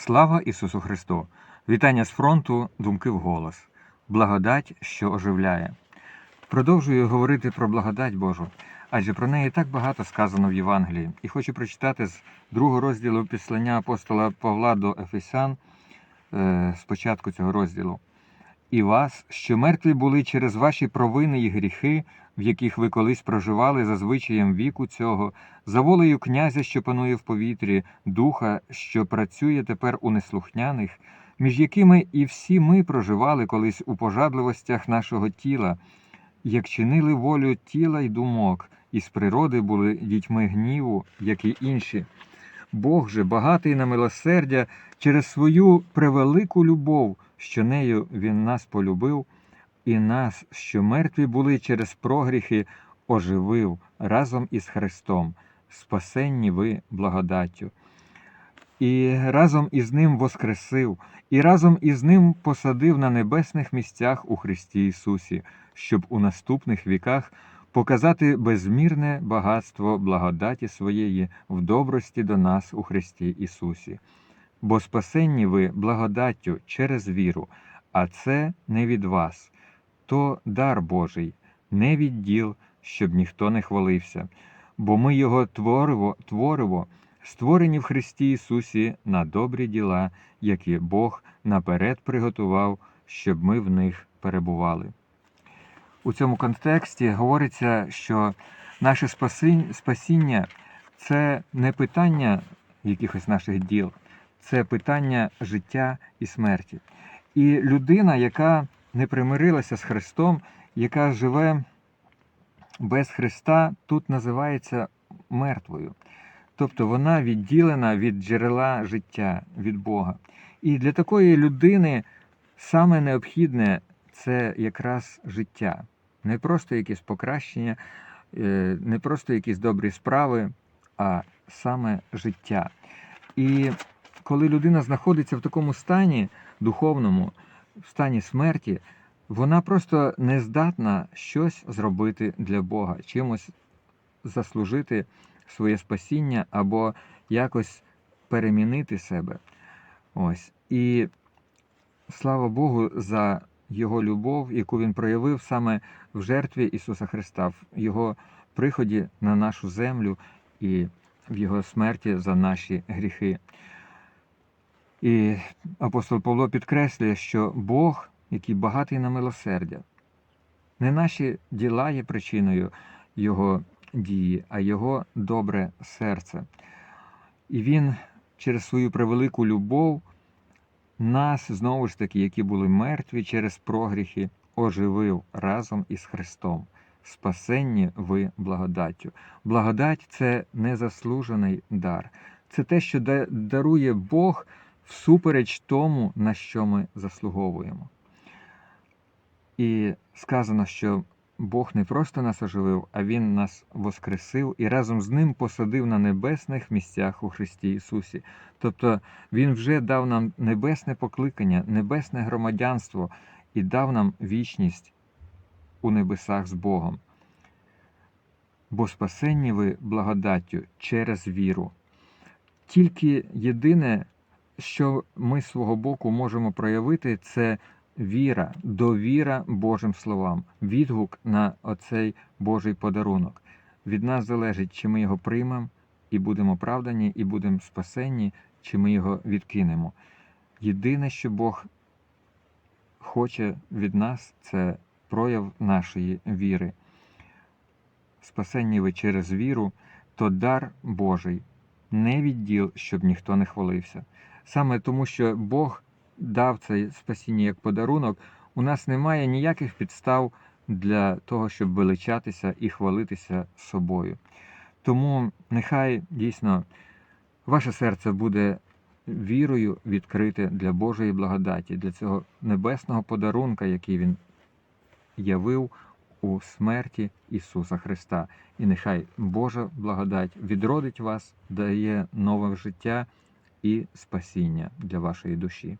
Слава Ісусу Христу! Вітання з фронту, думки в голос. Благодать, що оживляє. Продовжую говорити про благодать Божу, адже про неї так багато сказано в Євангелії. І хочу прочитати з другого розділу післання апостола Павла до Ефесян спочатку початку цього розділу. І вас, що мертві були через ваші провини і гріхи, в яких ви колись проживали за звичаєм віку цього, за волею князя, що панує в повітрі, духа, що працює тепер у неслухняних, між якими і всі ми проживали колись у пожадливостях нашого тіла, як чинили волю тіла й думок, і з природи були дітьми гніву, як і інші. Бог же, багатий на милосердя, через свою превелику любов, що нею Він нас полюбив, і нас, що мертві були через прогріхи, оживив разом із Христом, спасенні ви благодаттю. І разом із Ним воскресив, і разом із Ним посадив на небесних місцях у Христі Ісусі, щоб у наступних віках показати безмірне багатство благодаті своєї в добрості до нас у Христі Ісусі. Бо спасенні ви благодаттю через віру, а це не від вас, то дар Божий, не від діл, щоб ніхто не хвалився, бо ми Його твориво, твориво, створені в Христі Ісусі на добрі діла, які Бог наперед приготував, щоб ми в них перебували. У цьому контексті говориться, що наше спасіння це не питання якихось наших діл, це питання життя і смерті. І людина, яка не примирилася з Христом, яка живе без Христа, тут називається мертвою. Тобто вона відділена від джерела життя, від Бога. І для такої людини саме необхідне це якраз життя. Не просто якісь покращення, е, не просто якісь добрі справи, а саме життя. І коли людина знаходиться в такому стані духовному, в стані смерті, вона просто не здатна щось зробити для Бога, чимось заслужити своє спасіння або якось перемінити себе. Ось. І слава Богу за Його любов, яку Він проявив саме в жертві Ісуса Христа, в Його приході на нашу землю і в Його смерті за наші гріхи. І апостол Павло підкреслює, що Бог, який багатий на милосердя, не наші діла є причиною Його дії, а Його добре серце. І Він через свою превелику любов нас, знову ж таки, які були мертві через прогріхи, оживив разом із Христом. Спасенні ви благодаттю. Благодать це незаслужений дар. Це те, що дарує Бог всупереч тому, на що ми заслуговуємо. І сказано, що Бог не просто нас оживив, а Він нас воскресив і разом з ним посадив на небесних місцях у Христі Ісусі. Тобто Він вже дав нам небесне покликання, небесне громадянство і дав нам вічність у небесах з Богом. Бо спасенні ви благодаттю через віру. Тільки єдине, що ми з свого боку можемо проявити, це віра, довіра Божим словам, відгук на оцей Божий подарунок. Від нас залежить, чи ми його приймемо і будемо оправдані, і будемо спасенні, чи ми його відкинемо. Єдине, що Бог хоче від нас, це прояв нашої віри. Спасенні ви через віру, то дар Божий, не від діл, щоб ніхто не хвалився. Саме тому, що Бог дав це спасіння як подарунок, у нас немає ніяких підстав для того, щоб величатися і хвалитися собою. Тому нехай дійсно ваше серце буде вірою відкрите для Божої благодаті, для цього небесного подарунка, який Він явив у смерті Ісуса Христа. І нехай Божа благодать відродить вас, дає нове життя і спасіння для вашої душі.